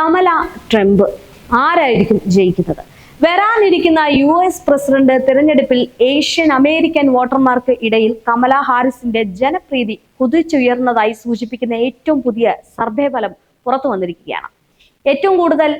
Kamala Trump ആരായിരിക്കും ജയിക്കുന്നത്? വരാനിരിക്കുന്ന യു എസ് പ്രസിഡന്റ് തെരഞ്ഞെടുപ്പിൽ ഏഷ്യൻ അമേരിക്കൻ വോട്ടർമാർക്ക് ഇടയിൽ കമല ഹാരിസിന്റെ ജനപ്രീതി കുതിച്ചുയർന്നതായി സൂചിപ്പിക്കുന്ന ഏറ്റവും പുതിയ സർവേ ഫലം പുറത്തു വന്നിരിക്കുകയാണ്. ഏറ്റവും കൂടുതൽ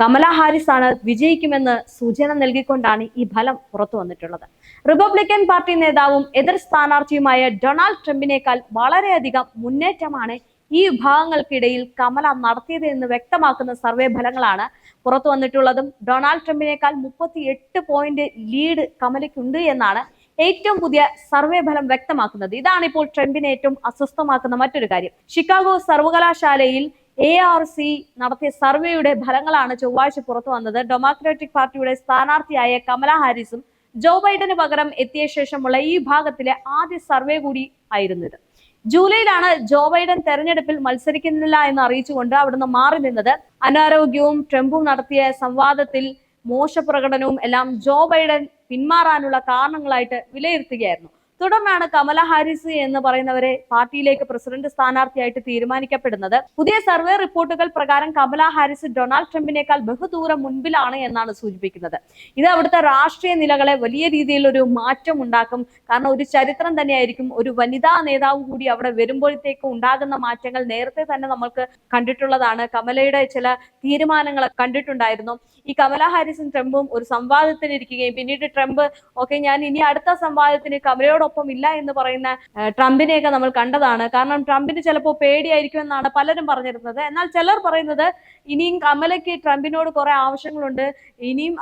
കമല ഹാരിസ് ആണ് വിജയിക്കുമെന്ന് സൂചന നൽകിക്കൊണ്ടാണ് ഈ ഫലം പുറത്തു വന്നിട്ടുള്ളത്. റിപ്പബ്ലിക്കൻ പാർട്ടി നേതാവും എതിർ സ്ഥാനാർത്ഥിയുമായ ഡൊണാൾഡ് ട്രംപിനേക്കാൾ വളരെയധികം മുന്നേറ്റമാണ് ഈ വിഭാഗങ്ങൾക്കിടയിൽ കമല നടത്തിയത് എന്ന് വ്യക്തമാക്കുന്ന സർവേ ഫലങ്ങളാണ് പുറത്തു വന്നിട്ടുള്ളതും. ഡൊണാൾഡ് ട്രംപിനേക്കാൾ മുപ്പത്തി എട്ട് പോയിന്റ് ലീഡ് കമലയ്ക്കുണ്ട് എന്നാണ് ഏറ്റവും പുതിയ സർവേ ഫലം വ്യക്തമാക്കുന്നത്. ഇതാണ് ഇപ്പോൾ ട്രംപിനെ ഏറ്റവും അസ്വസ്ഥമാക്കുന്ന മറ്റൊരു കാര്യം. ഷിക്കാഗോ സർവകലാശാലയിൽ എ ആർ സി നടത്തിയ സർവേയുടെ ഫലങ്ങളാണ് ചൊവ്വാഴ്ച പുറത്തു വന്നത്. ഡെമോക്രാറ്റിക് പാർട്ടിയുടെ സ്ഥാനാർത്ഥിയായ കമല ഹാരിസും ജോ ബൈഡന് പകരം എത്തിയ ശേഷമുള്ള ഈ ഭാഗത്തിലെ ആദ്യ സർവേ കൂടി ആയിരുന്നു ഇത് ജൂലൈയിലാണ് ജോ ബൈഡൻ തെരഞ്ഞെടുപ്പിൽ മത്സരിക്കുന്നില്ല എന്ന് അറിയിച്ചുകൊണ്ട് അവിടുന്ന് മാറി നിന്നത്. അനാരോഗ്യവും ട്രംപും നടത്തിയ സംവാദത്തിൽ മോശ പ്രകടനവും എല്ലാം ജോ ബൈഡൻ പിന്മാറാനുള്ള കാരണങ്ങളായിട്ട് വിലയിരുത്തുകയായിരുന്നു. തുടർന്നാണ് കമല ഹാരിസ് എന്ന് പറയുന്നവരെ പാർട്ടിയിലേക്ക് പ്രസിഡന്റ് സ്ഥാനാർത്ഥിയായിട്ട് തീരുമാനിക്കപ്പെടുന്നത്. പുതിയ സർവേ റിപ്പോർട്ടുകൾ പ്രകാരം കമല ഹാരിസ് ഡൊണാൾഡ് ട്രംപിനേക്കാൾ ബഹുദൂരം മുൻപിലാണ് എന്നാണ് സൂചിപ്പിക്കുന്നത്. ഇത് അവിടുത്തെ രാഷ്ട്രീയ നിലകളെ വലിയ രീതിയിൽ ഒരു മാറ്റം ഉണ്ടാക്കും. കാരണം ഒരു ചരിത്രം തന്നെയായിരിക്കും. ഒരു വനിതാ നേതാവ് കൂടി അവിടെ വരുമ്പോഴത്തേക്ക് ഉണ്ടാകുന്ന മാറ്റങ്ങൾ നേരത്തെ തന്നെ നമ്മൾക്ക് കണ്ടിട്ടുള്ളതാണ്. കമലയുടെ ചില തീരുമാനങ്ങൾ കണ്ടിട്ടുണ്ടായിരുന്നു. ഈ കമല ഹാരിസും ട്രംപും ഒരു സംവാദത്തിന് ഇരിക്കുകയും പിന്നീട് ട്രംപ് ഓക്കെ ഞാൻ ഇനി അടുത്ത സംവാദത്തിന് കമലയോടൊപ്പം ഇല്ല എന്ന് പറയുന്ന ട്രംപിനെയൊക്കെ നമ്മൾ കണ്ടതാണ്. കാരണം ട്രംപിന് ചിലപ്പോൾ പേടിയായിരിക്കും എന്നാണ് പലരും പറഞ്ഞിരുന്നത്. എന്നാൽ ചിലർ പറയുന്നത് ഇനിയും കമലയ്ക്ക് ട്രംപിനോട് കുറെ ആവശ്യങ്ങളുണ്ട്. ഇനിയും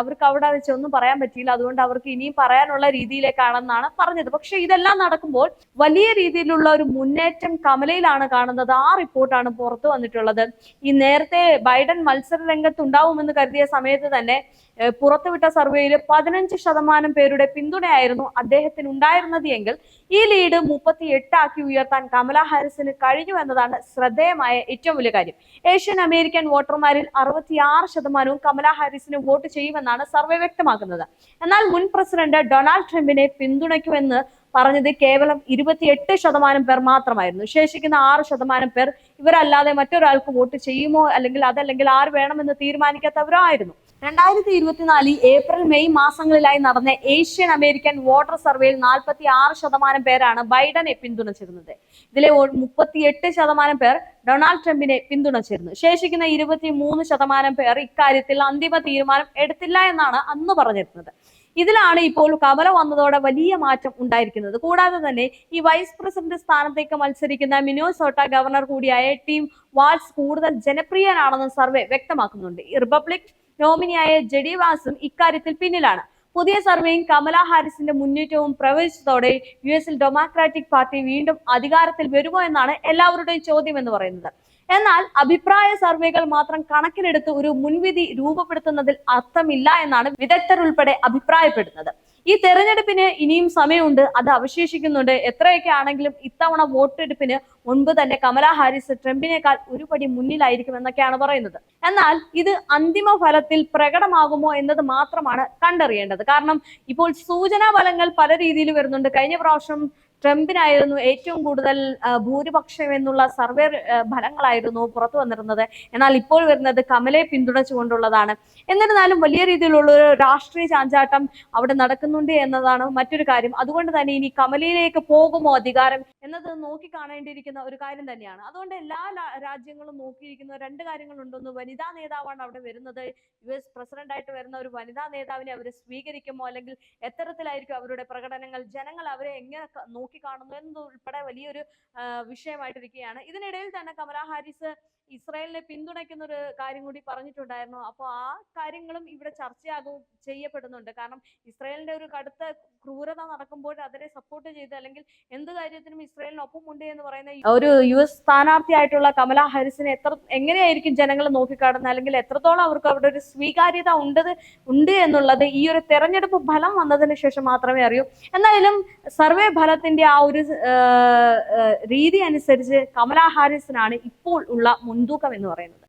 അവർക്ക് അവിടെ വെച്ച് ഒന്നും പറയാൻ പറ്റിയില്ല. അതുകൊണ്ട് അവർക്ക് ഇനിയും പറയാനുള്ള രീതിയിലേക്കാണെന്നാണ് പറഞ്ഞത്. പക്ഷെ ഇതെല്ലാം നടക്കുമ്പോൾ വലിയ രീതിയിലുള്ള ഒരു മുന്നേറ്റം കമലയിലാണ് കാണുന്നത്. ആ റിപ്പോർട്ടാണ് പുറത്തു വന്നിട്ടുള്ളത്. ഈ നേരത്തെ ബൈഡൻ മത്സര രംഗത്ത് ഉണ്ടാവുമെന്ന് കരുതിയ സമയത്ത് തന്നെ പുറത്തുവിട്ട സർവേയിൽ പതിനഞ്ച് ശതമാനം പേരുടെ പിന്തുണയായിരുന്നു അദ്ദേഹത്തിന് ഉണ്ടായിരുന്നത് എങ്കിൽ ഈ ലീഡ് മുപ്പത്തി എട്ടാക്കി ഉയർത്താൻ കമല ഹാരിസിന് കഴിഞ്ഞു എന്നതാണ് ശ്രദ്ധേയമായ ഏറ്റവും വലിയ കാര്യം. ഏഷ്യൻ അമേരിക്കൻ വോട്ടർമാരിൽ അറുപത്തിയാറ് ശതമാനവും കമല ഹാരിസിന് വോട്ട് ചെയ്യുമെന്നാണ് സർവേ വ്യക്തമാക്കുന്നത്. എന്നാൽ മുൻ പ്രസിഡന്റ് ഡൊണാൾഡ് ട്രംപിനെ പിന്തുണയ്ക്കുമെന്ന് പറഞ്ഞത് കേവലം ഇരുപത്തിയെട്ട് ശതമാനം പേർ മാത്രമായിരുന്നു. ശേഷിക്കുന്ന ആറ് ശതമാനം പേർ ഇവരല്ലാതെ മറ്റൊരാൾക്ക് വോട്ട് ചെയ്യുമോ അല്ലെങ്കിൽ അതല്ലെങ്കിൽ ആര് വേണമെന്ന് തീരുമാനിക്കാത്തവരോ ആയിരുന്നു രണ്ടായിരത്തി ഇരുപത്തിനാലിൽ ഏപ്രിൽ മെയ് മാസങ്ങളിലായി നടന്ന ഏഷ്യൻ അമേരിക്കൻ വോട്ടർ സർവേയിൽ നാൽപ്പത്തി ആറ് ശതമാനം പേരാണ് ബൈഡനെ പിന്തുണച്ചിരുന്നത്. ഇതിലെ മുപ്പത്തിയെട്ട് ശതമാനം പേർ ഡൊണാൾഡ് ട്രംപിനെ പിന്തുണച്ചിരുന്നു. ശേഷിക്കുന്ന ഇരുപത്തി മൂന്ന് ശതമാനം പേർ ഇക്കാര്യത്തിൽ അന്തിമ തീരുമാനം എടുത്തില്ല എന്നാണ് അന്ന് പറഞ്ഞിരുന്നത്. ഇതിലാണ് ഇപ്പോൾ കമല വന്നതോടെ വലിയ മാറ്റം ഉണ്ടായിരിക്കുന്നത്. കൂടാതെ തന്നെ ഈ വൈസ് പ്രസിഡന്റ് സ്ഥാനത്തേക്ക് മത്സരിക്കുന്ന മിനോസോട്ട ഗവർണർ കൂടിയായ ടീം വാൾസ് കൂടുതൽ ജനപ്രിയനാണെന്ന് സർവേ വ്യക്തമാക്കുന്നുണ്ട്. റിപ്പബ്ലിക് നോമിനിയായ ജെഡി വാസും ഇക്കാര്യത്തിൽ പിന്നിലാണ്. പുതിയ സർവേയും കമല ഹാരിസിന്റെ മുന്നേറ്റവും പ്രവചിച്ചതോടെ യു എസിൽ ഡെമോക്രാറ്റിക് പാർട്ടി വീണ്ടും അധികാരത്തിൽ വരുമോ എന്നാണ് എല്ലാവരുടെയും ചോദ്യം എന്ന് പറയുന്നത്. എന്നാൽ അഭിപ്രായ സർവേകൾ മാത്രം കണക്കിലെടുത്ത് ഒരു മുൻവിധി രൂപപ്പെടുത്തുന്നതിൽ അർത്ഥമില്ല എന്നാണ് വിദഗ്ധർ ഉൾപ്പെടെ അഭിപ്രായപ്പെടുന്നത്. ഈ തെരഞ്ഞെടുപ്പിന് ഇനിയും സമയമുണ്ട്. അത് അവശേഷിക്കുന്നുണ്ട്. എത്രയൊക്കെ ആണെങ്കിലും ഇത്തവണ വോട്ടെടുപ്പിന് മുൻപ് തന്നെ കമല ഹാരിസ് ട്രംപിനേക്കാൾ ഒരുപടി മുന്നിലായിരിക്കും എന്നൊക്കെയാണ് പറയുന്നത്. എന്നാൽ ഇത് അന്തിമ ഫലത്തിൽ പ്രകടമാകുമോ എന്നത് മാത്രമാണ് കണ്ടറിയേണ്ടത്. കാരണം ഇപ്പോൾ സൂചനാ ഫലങ്ങൾ പല രീതിയിൽ വരുന്നുണ്ട്. കഴിഞ്ഞ പ്രാവശ്യം ട്രംപിനായിരുന്നു ഏറ്റവും കൂടുതൽ ഭൂരിപക്ഷം എന്നുള്ള സർവേ ഫലങ്ങളായിരുന്നു പുറത്തു വന്നിരുന്നത്. എന്നാൽ ഇപ്പോൾ വരുന്നത് കമലയെ പിന്തുണച്ചുകൊണ്ടുള്ളതാണ്. എന്നിരുന്നാലും വലിയ രീതിയിലുള്ള ഒരു രാഷ്ട്രീയ ചാഞ്ചാട്ടം അവിടെ നടക്കുന്നുണ്ട് എന്നതാണ് മറ്റൊരു കാര്യം. അതുകൊണ്ട് തന്നെ ഇനി കമലയിലേക്ക് പോകുമോ അധികാരം എന്നത് നോക്കി കാണേണ്ടിയിരിക്കുന്ന ഒരു കാര്യം തന്നെയാണ്. അതുകൊണ്ട് എല്ലാ രാജ്യങ്ങളും നോക്കിയിരിക്കുന്ന രണ്ട് കാര്യങ്ങളുണ്ടൊന്ന് വനിതാ നേതാവാണ് അവിടെ വരുന്നത്. യു എസ് പ്രസിഡന്റായിട്ട് വരുന്ന ഒരു വനിതാ നേതാവിനെ അവർ സ്വീകരിക്കുമോ? അല്ലെങ്കിൽ എത്തരത്തിലായിരിക്കും അവരുടെ പ്രകടനങ്ങൾ? ജനങ്ങൾ അവരെ എങ്ങനെ ക- നോക്കിക്കാണുന്നു എന്നതുൾപ്പെടെ വലിയൊരു വിഷയമായിട്ടിരിക്കുകയാണ്. ഇതിനിടയിൽ തന്നെ കമല ഹാരിസ് ഇസ്രായേലിനെ പിന്തുണയ്ക്കുന്ന ഒരു കാര്യം കൂടി പറഞ്ഞിട്ടുണ്ടായിരുന്നു. അപ്പോൾ ആ കാര്യങ്ങളും ഇവിടെ ചർച്ചയാകും ചെയ്യപ്പെടുന്നുണ്ട്. കാരണം ഇസ്രായേലിന്റെ ഒരു കടുത്ത ക്രൂരത നടക്കുമ്പോൾ അതിനെ സപ്പോർട്ട് ചെയ്ത് അല്ലെങ്കിൽ എന്ത് കാര്യത്തിനും ഇസ്രായേലിനൊപ്പം ഉണ്ട് എന്ന് പറയുന്ന ഒരു യു എസ് സ്ഥാനാർത്ഥിയായിട്ടുള്ള കമല ഹാരിസിനെ എത്ര എങ്ങനെയായിരിക്കും ജനങ്ങൾ നോക്കിക്കാണുന്നത്? അല്ലെങ്കിൽ എത്രത്തോളം അവർക്ക് അവിടെ ഒരു സ്വീകാര്യത ഉണ്ടത് ഉണ്ട് എന്നുള്ളത് ഈ ഒരു തെരഞ്ഞെടുപ്പ് ഫലം വന്നതിന് ശേഷം മാത്രമേ അറിയൂ. എന്തായാലും സർവേ ഫലത്തിന്റെ ആ ഒരു രീതി അനുസരിച്ച് കമലാ ഹാരിസിനാണ് ഇപ്പോൾ ഉള്ള മുൻതൂക്കം എന്ന് പറയുന്നത്.